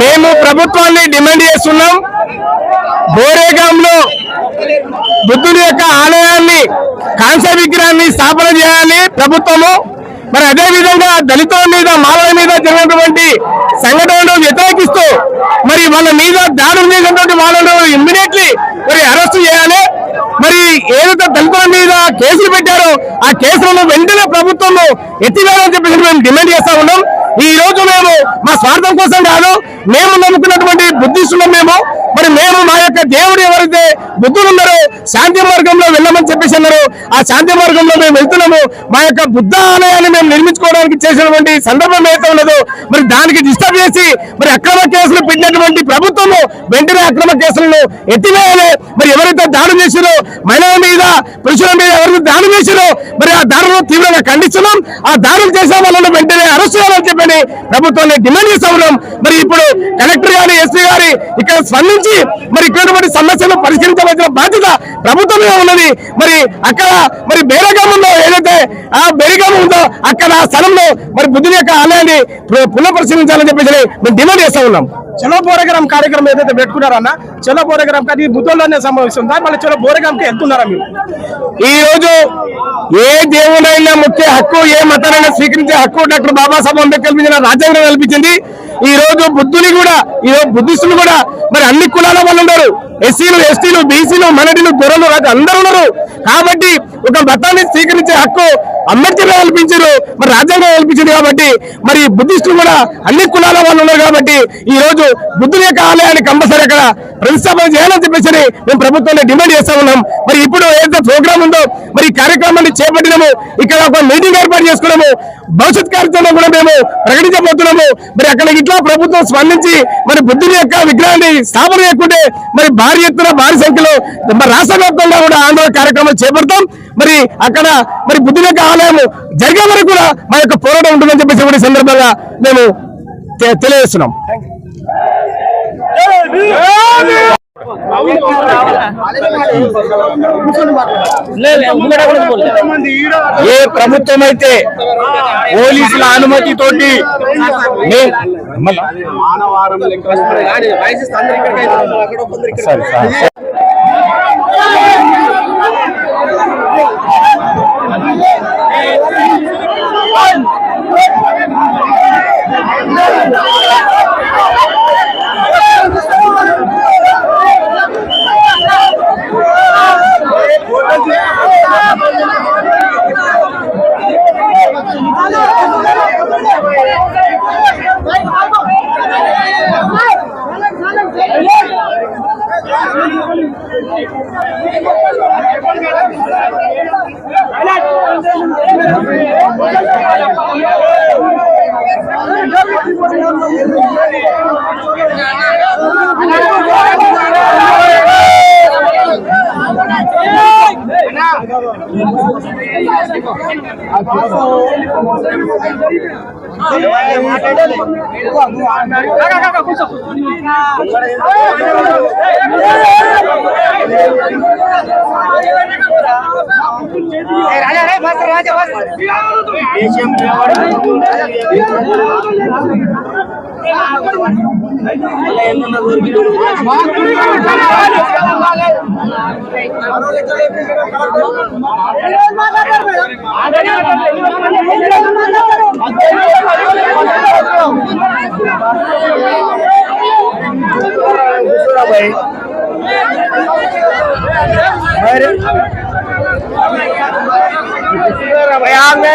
మేము ప్రభుత్వాన్ని డిమాండ్ చేస్తున్నాం. బోరేగాంలో బుద్ధుడి యొక్క ఆలయాన్ని కాంస్య విగ్రహాన్ని స్థాపన చేయాలి ప్రభుత్వము. మరి అదే విధంగా దళితుల మీద మాలల మీద జరిగినటువంటి సంఘటనలు వ్యతిరేకిస్తూ మరి వాళ్ళ మీద దాడులు చేసినటువంటి వాళ్ళను ఇమ్మీడియట్లీ మరి అరెస్ట్ చేయాలి. ఏదైతే దళితుల మీద కేసులు పెట్టారో ఆ కేసులను వెంటనే ప్రభుత్వంలో ఎత్తివేయాలని చెప్పేసి మేము డిమాండ్ చేస్తా ఉన్నాం. ఈ రోజు మేము మా స్వార్థం కోసం కాదు మేము నమ్ముకున్నటువంటి బుద్ధిస్తులం మేము. మరి మేము మా యొక్క దేవుడు ఎవరైతే బుద్ధులు ఉన్నారో శాంతి మార్గంలో వెళ్ళమని చెప్పేసి అన్నారు. ఆ శాంతి మార్గంలో మేము వెళ్తున్నాము. మా యొక్క బుద్ధ ఆలయాన్ని మేము నిర్మించుకోవడానికి చేసినటువంటి సందర్భం ఏదైతే ఉన్నదో మరి దానికి డిస్టర్బ్ చేసి మరి అక్రమ కేసులు పెట్టినటువంటి ప్రభుత్వము వెంటనే అక్రమ కేసులను ఎత్తివేయాలి. మరి ఎవరైతే దాడి చేసిరో మహిళల మీద పురుషుల మీద ఎవరైతే దాడి చేసిరో మరి ఆ దాడులను తీవ్రంగా ఖండిస్తున్నాం. ఆ దాడులు చేసే వాళ్ళను వెంటనే అరెస్ట్ చేయాలని చెప్పని ప్రభుత్వాన్ని డిమాండ్ చేస్తా ఉన్నాం. మరి ఇప్పుడు కలెక్టర్ గారి ఎస్పీ గారి ఇక్కడ స్పందించి మరి ఇక్కడ సమస్యను పరిష్కరించవలసిన బాధ్యత ప్రభుత్వమే ఉన్నది. మరి అక్కడ మరి బేరగాం ఉందో ఏదైతే ఆ బేరగాం ఉందో అక్కడ ఆ స్థలంలో మరి బుద్ధుని యొక్క ఆలయాన్ని పు- పునఃపరిశీలించాలని చెప్పేసి మేము డిమాండ్ చేస్తా ఉన్నాం. చలో బోరగ్రామ్ కార్యక్రమం ఏదైతే పెట్టుకున్నారన్నా చలో బోరగ్రామ్ అది బుద్ధంలోనే సంభవిస్తుంది. మళ్ళీ చలో బోరగ్రామ్కి వెళ్తున్నారా మీరు? ఈ రోజు ఏ దేవుడైనా ముఖ్య హక్కు ఏ మతానైనా స్వీకరించే హక్కు డాక్టర్ బాబాసాహెబ్ అంబేద్కర్ మీద రాజ్యాంగం కల్పించింది. ఈ రోజు బుద్ధుని కూడా ఈ రోజు బుద్ధిస్టులు కూడా మరి అన్ని కులాల వాళ్ళు ఉన్నారు. ఎస్సీలు ఎస్టీలు బీసీలు మనడిలు గొర్రెలు అందరూ ఉన్నారు. కాబట్టి ఒక మతాన్ని స్వీకరించే హక్కు అంబేద్కర్ కల్పించారు మరి రాజ్యాంగం కల్పించింది కాబట్టి మరి బుద్ధిస్టులు కూడా అన్ని కులాల వాళ్ళు ఉన్నారు కాబట్టి ఈ రోజు బుద్ధుని యొక్క ఆలయాన్ని కంపల్సరీ అక్కడ ప్రతిష్టాపన చేయాలని చెప్పేసి మేము ప్రభుత్వంలో డిమాండ్ చేస్తా ఉన్నాం. మరి ఇప్పుడు ఏదైతే ప్రోగ్రామ్ ఉందో మరి ఈ కార్యక్రమాన్ని చేపట్టినాము ఇక్కడ ఒక మీటింగ్ ఏర్పాటు చేసుకున్నాము. భవిష్యత్ కార్యక్రమం కూడా మేము ప్రకటించబోతున్నాము. మరి అక్కడ ఇట్లా ప్రభుత్వం స్పందించి మరి బుద్ధుని యొక్క విగ్రహాన్ని స్థాపన చేయకుంటే మరి భారీ ఎత్తున భారీ సంఖ్యలో మరి రాష్ట్ర వ్యాప్తంగా కూడా ఆందోళన కార్యక్రమం చేపడతాం. మరి అక్కడ మరి బుద్ధుని యొక్క ఆలయం జరిగే వరకు కూడా మా యొక్క పోరాటం ఉంటుందని చెప్పేసి కూడా సందర్భంగా మేము తెలియజేస్తున్నాం. ఏ ప్రభుత్వం అయితే పోలీసుల అనుమతితోటి సరే. রাজা রে বাস রাজা বাস এশিয়াম ভাই আমি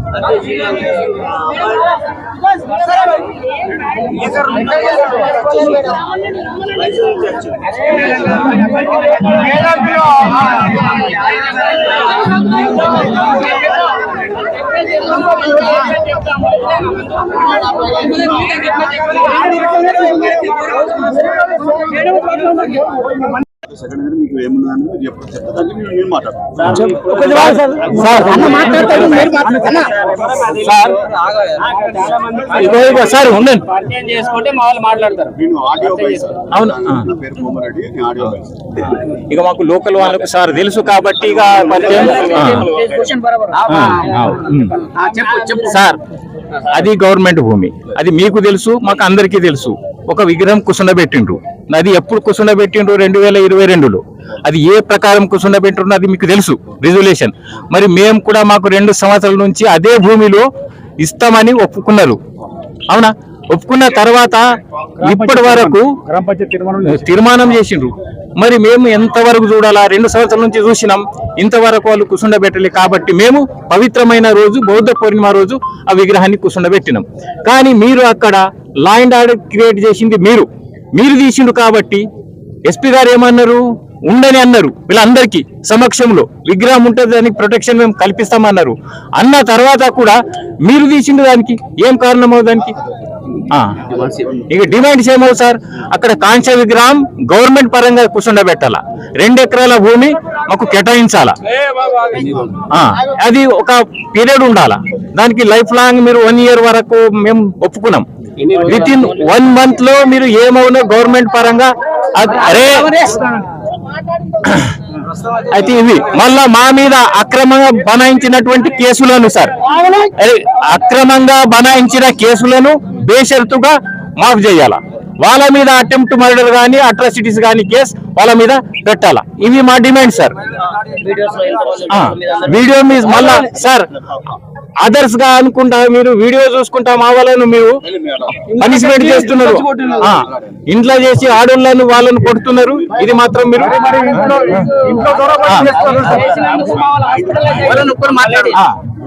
మేడం సెకండ్ ఇయర్ మీకు ఏమున్నదని మీరు ఎప్పుడు చెప్తే దాన్ని నేను- నేను మాట్లాడతాను సార్ ఉండండి. పరిచయం చేసుకుంటే మా వాళ్ళు మాట్లాడతారు. నేను ఆడియో బాయ్ సార్. అవును. ఆ. నా పేరు కోమరెడ్డి నేను ఆడియో బాయ్ సార్. ఇక మాకు లోకల్ వాళ్ళకు సార్ తెలుసు కాబట్టి ఇక సార్ అది గవర్నమెంట్ భూమి. అది మీకు తెలుసు మాకు అందరికీ తెలుసు. ఒక విగ్రహం కుసుండబెట్టిండ్రు అది ఎప్పుడు కుసుండబెట్టిండ్రు రెండు వేల ఇరవై రెండులో. అది ఏ ప్రకారం కుసుండబెట్టిండ్రు అది మీకు తెలుసు రిజల్యూషన్. మరి మేము కూడా మాకు రెండు సంవత్సరాల నుంచి అదే భూమిలో ఇస్తామని ఒప్పుకున్నారు. అవునా? ఒప్పుకున్న తర్వాత ఇప్పటి వరకు తీర్మానం చేసిండ్రు. మరి మేము ఎంతవరకు చూడాలా? రెండు సంవత్సరాల నుంచి చూసినాం. ఇంతవరకు వాళ్ళు కుసుండబెట్టలే కాబట్టి మేము పవిత్రమైన రోజు బౌద్ధ పూర్ణిమ రోజు ఆ విగ్రహాన్ని కుసుండబెట్టినాం. కానీ మీరు అక్కడ లా అండ్ ఆర్డర్ క్రియేట్ చేసింది మీరు. మీరు తీసిండు కాబట్టి ఎస్పీ గారు ఏమన్నారు? ఉండని అన్నారు వీళ్ళందరికీ సమక్షంలో. విగ్రహం ఉంటుంది దానికి ప్రొటెక్షన్ మేము కల్పిస్తామన్నారు. అన్న తర్వాత కూడా మీరు తీసిండు దానికి. ఏం కారణమో దానికి? ఇక డిమాండ్స్ ఏమో సార్. అక్కడ కాంస్య విగ్రహం గవర్నమెంట్ పరంగా కూర్చుండబెట్టాలా. రెండు ఎకరాల భూమి మాకు కేటాయించాలా. ఆ, అది ఒక పీరియడ్ ఉండాలా. దానికి లైఫ్ లాంగ్ మీరు వన్ ఇయర్ వరకు మేము ఒప్పుకున్నాం. విత్ ఇన్ వన్ మంత్లో మీరు ఏమవునో గవర్నమెంట్ పరంగా అరే అయితే ఇవి. మళ్ళా మా మీద అక్రమంగా బనాయించినటువంటి కేసులను సార్. అక్రమంగా బనాయించిన కేసులను బేషరతుగా మాఫ్ చేయాలా? వాళ్ళ మీద అటెంప్ట్ మర్డర్ కానీ అట్రాసిటీస్ కానీ కేసు వాళ్ళ మీద పెట్టాలా? ఇవి మా డిమాండ్ సార్ వీడియో మీ మళ్ళా సార్ అదర్స్గా అనుకుంటా మీరు వీడియో చూసుకుంటా మా వాళ్ళను మీరు పనిష్మెంట్ చేస్తున్నారు. ఇంట్లో చేసి ఆడోళ్ళను వాళ్ళను కొడుతున్నారు. ఇది మాత్రం మీరు వాళ్ళని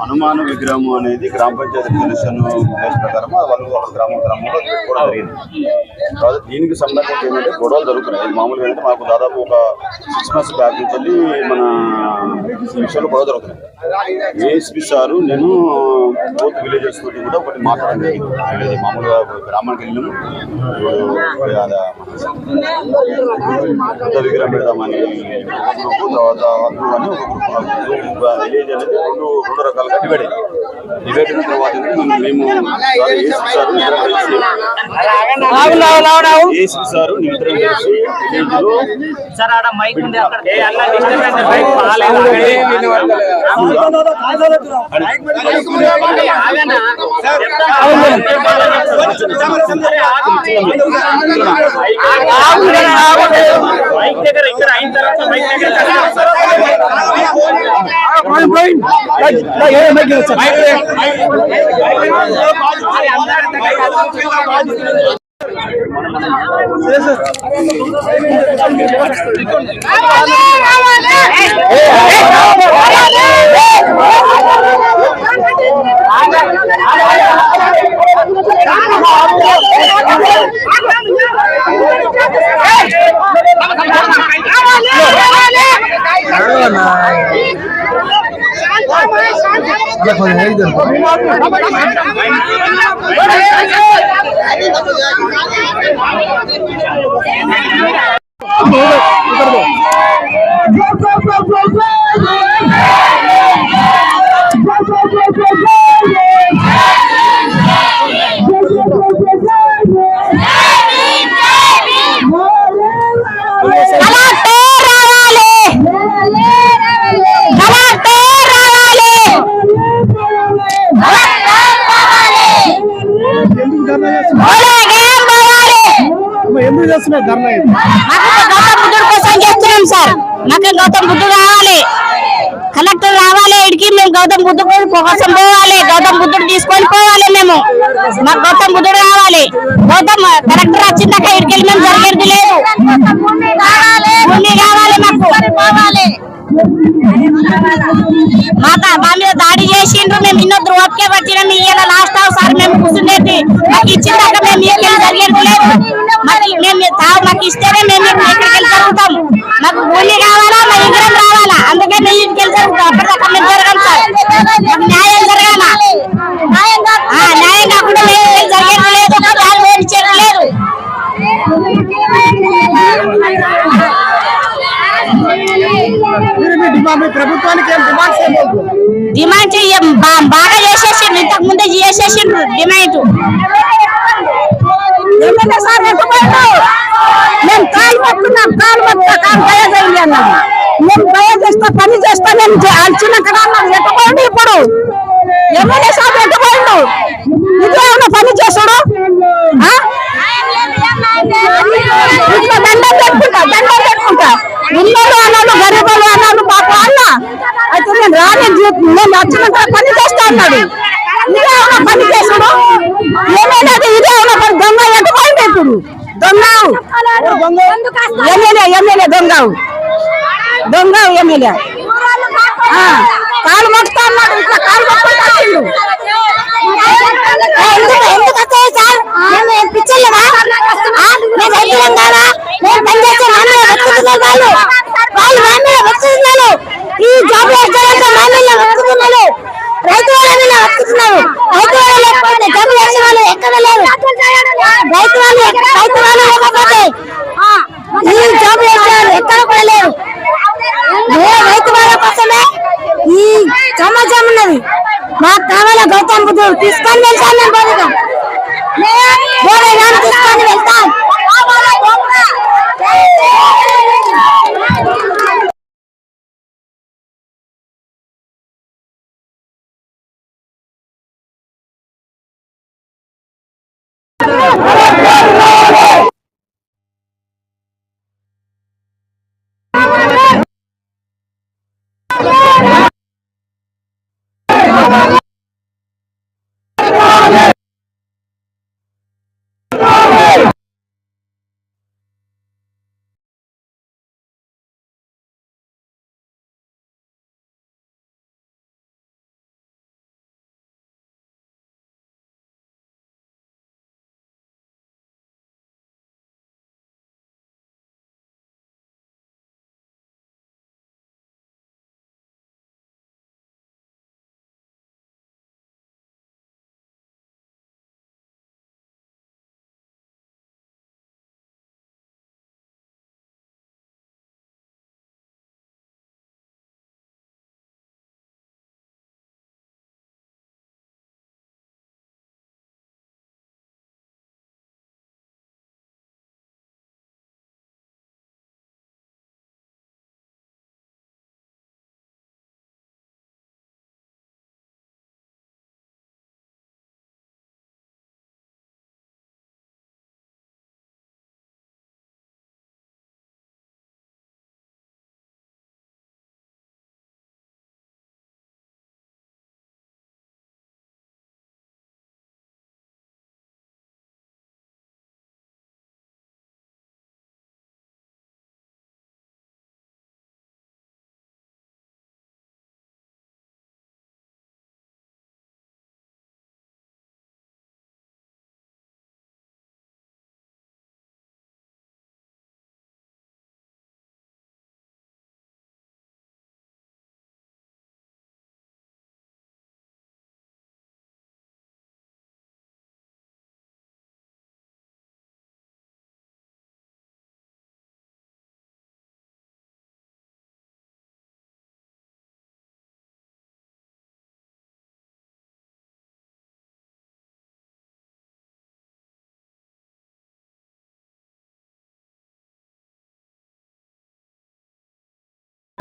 హనుమాన్ విగ్రహం అనేది గ్రామ పంచాయతీ రిజల్యూషన్ కేసు ప్రకారం వాళ్ళు ఒక గ్రామం గ్రామంలో పెట్టుకోవడం జరిగింది. తర్వాత దీనికి సంబంధించి ఏంటంటే గొడవలు జరుగుతున్నాయి. ఇది మామూలుగా అంటే మాకు దాదాపు ఒక సిక్స్ మంత్స్ బ్యాక్ నుంచి వెళ్ళి మన విషయంలో గొడవ జరుగుతున్నాయి. ఏఎస్పీ సారు నేను బోత్ విలేజెస్ తోటి కూడా ఒకటి మాట్లాడడం మామూలుగా గ్రామానికి వెళ్ళాము ఇప్పుడు విగ్రహం పెడదామని తర్వాత ఒక విలేజ్ అనేది రెండు రెండు రకాలుగా డివైడ్ అయింది అయిన తర్వాత మేము సార్ ఏఎస్పీ సారు నిద్ర మైక్ మైక్ మైక్ దగ్గర ఇక్కడ అయిన తర్వాత మైక్ దగ్గర. আমরা కలెక్టర్ చేస్తున్నారు ధర్నా గౌతమ్ బుద్ధుడు కోసం చేస్తున్నాం సార్. మాకు గౌతమ్ బుద్ధుడు కావాలి. కలెక్టర్ రావాలి ఇడికి మేము గౌతమ్ బుద్ధుడు కోసం పోవాలి. గౌతమ్ బుద్ధుడు తీసుకొని పోవాలి మేము. మాకు గౌతమ్ బుద్ధుడు కావాలి. గౌతమ్ కలెక్టర్ వచ్చిందాక ఇడికెళ్ళి మేము జరిగేది లేదు. కావాలి. మాకు. పోవాలి మా మీద దాడి చేసిండ్రు మేము ఇన్నో ధ్రువకే వచ్చినాం ఇయ్యాల లాస్ట్ హౌస్ సార్ మేము కూర్చుండేది. మాకు ఇచ్చిందాక మేము ఇయ్యకెళ్ళి జరిగేది లేదు. మేము తావు మాకు ఇస్తేనే మేము ఎక్కడికి వెళ్ళి జరుగుతాం మాకు భూమి కావాలా మా విగ్రహం రావాలా? అందుకే మేము ఇంటికి వెళ్ళి జరుగుతాం అప్పటిదాకా మేము జరగం దానికి ఏం డిమాండ్స్ ఏం డిమాండ్ చెయ్యం. బాగా చేసేసిండ్రు. ఇంతకు ముందే చేసేసిండ్రు డిమాండ్. మేము కాలు పట్టుకున్నాం. కాలు పట్టుకున్నా. కాలు దయచేయండి అన్నాడు. మేము దయ చేస్తా పని చేస్తా మేము అల్చిన కదా అన్నాడు. ఎట్టుకోండి ఇప్పుడు? ఎమ్మెల్యే సార్ ఎట్టుకోండు? ఇదే ఉన్న పని చేస్తాడు? ఆ? ఇట్లా దండం పెట్టుకుంటా దండం పెట్టుకుంటా. ఉన్నోళ్ళు అన్నాడు గరీబ్ అన్నాడు పాప అన్న అయితే నేను రాని నేను వచ్చినంత పని చేస్తా అన్నాడు. ఇదే ఉన్న పని చేసాడు ఏమైనా ఇదే ఉన్న పని? దొంగ ఎట్టుకోండి ఇప్పుడు? దొంగ. ఎమ్మెల్యే ఎమ్మెల్యే దొంగ. దొంగ ఎమ్మెల్యే. కాలు మొక్కుతా అన్నాడు. ఇట్లా కాలు మొక్కుతా ఎందుకు వస్తాయి సార్? మేము మేము రైతులం కాదా మేము పనిచేసే వాళ్ళు. వాళ్ళు మామూలు బతుకుతున్నారు ఈ జాబ్ చేస్తారంటే మామూలు బతుకుతున్నారు రైతు వాళ్ళ మీద బతుకుతున్నారు రైతు వాళ్ళు లేకపోతే జాబ్ చేసే వాళ్ళు ఎక్కడ లేరు రైతు వాళ్ళు రైతు వాళ్ళు ఇవ్వకపోతే ఈ జాబ్ ఎక్కడ? కూడా లేవు ఏ రైతు వాళ్ళ కోసమే ఈ సమాజం ఉన్నది. మాకు కావాలా గౌతమ్ బుద్ధుడు? తీసుకొని వెళ్తాను బోధగా. Allah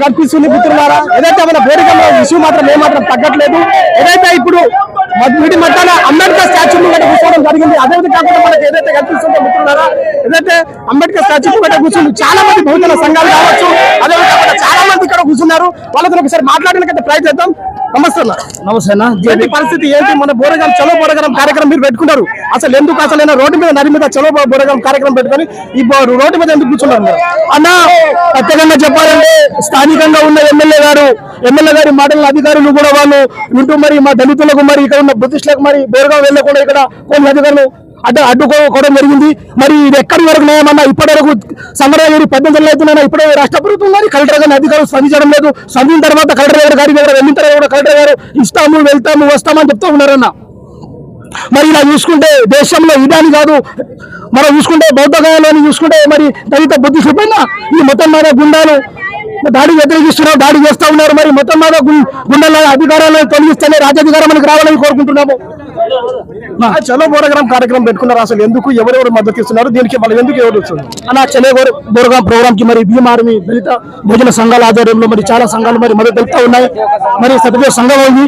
కనిపిస్తుంది మిత్రులారా ఏదైతే మన పోరికల్లో విషయం మాత్రం ఏమాత్రం తగ్గట్లేదు. ఏదైతే ఇప్పుడు మ- వీటి మధ్యన అంబేద్కర్ స్టాచ్యూ ముంగట కూర్చోవడం జరిగింది. అదేవిధంగా కాకుండా మనకి ఏదైతే కనిపిస్తుందో మిత్రులారా ఏదైతే అంబేద్కర్ స్టాచ్యూ ముంగట కూర్చుంది. చాలా మంది బహుజన సంఘాలు కావచ్చు అదేవిధంగా కాకుండా చాలా మంది కూర్చున్నారు. వాళ్ళతో ఒకసారి మాట్లాడడానికి ప్రయత్నిద్దాం. నమస్తే నమస్తే అన్న. ఏంటి పరిస్థితి? ఏంటి? మన బోరగాం చలో బోరగాం కార్యక్రమం మీరు పెట్టుకున్నారు. అసలు ఎందుకు అసలు రోడ్డు మీద నడి మీద చలో బోరగాం కార్యక్రమం పెట్టుకొని ఈ రోడ్డు మీద ఎందుకు కూర్చున్నారు? అన్న ప్రత్యేకంగా చెప్పాలంటే స్థానికంగా ఉన్న ఎమ్మెల్యే గారు ఎమ్మెల్యే గారి మాటల అధికారులు కూడా వాళ్ళు వింటూ మరి మా దళితులకు మరి ఇక్కడ ఉన్న బుద్ధిస్టులకు మరి బోరగాం వెళ్ళకుండా ఇక్కడ కొన్ని అధికారులు అడ్డు అడ్డుకోవడం జరిగింది. మరి ఇది ఎక్కడి వరకు నేమన్నా ఇప్పటి వరకు సమరం ఏరి పద్దెనిమిది ఇప్పుడే రాష్ట్ర ప్రభుత్వం కానీ కలెక్టర్ గారిని అధికారులు స్పందించడం లేదు. స్పందించిన తర్వాత కలెక్టర్ గారు గారి దగ్గర వెళ్ళిన తర్వాత కూడా కలెక్టర్ గారు ఇస్తాము వెళ్తాము వస్తామని చెప్తూ ఉన్నారన్న. మరి ఇలా చూసుకుంటే దేశంలో ఇదాని కాదు. మనం చూసుకుంటే బౌద్ధగాయాలని చూసుకుంటే మరి దళిత బుద్ధి పైన ఈ మొత్తం మీద గుండాలు దాడి వ్యతిరేకిస్తున్నారు దాడి చేస్తూ ఉన్నారు. మరి మొత్తం మీద గుండెల అధికారాలను తొలగిస్తేనే రాజ్యాధికారం మనకు రావాలని కోరుకుంటున్నాము. చలో బోరగ్రామ్ కార్యక్రమం పెట్టుకున్నారు అసలు ఎందుకు? ఎవరెవరు మద్దతు ఇస్తున్నారు? దీనికి వాళ్ళు ఎందుకు ఎవరు ఇస్తున్నారు అలా చలో బోరగ్రామ్ ప్రోగ్రామ్కి మరి భీమ్ ఆర్మీ దళిత భోజన సంఘాల ఆధ్వర్యంలో మరి చాలా సంఘాలు మరి మద్దతు తెలుపుతా ఉన్నాయి. మరి సభ్య సంఘం ఉంది.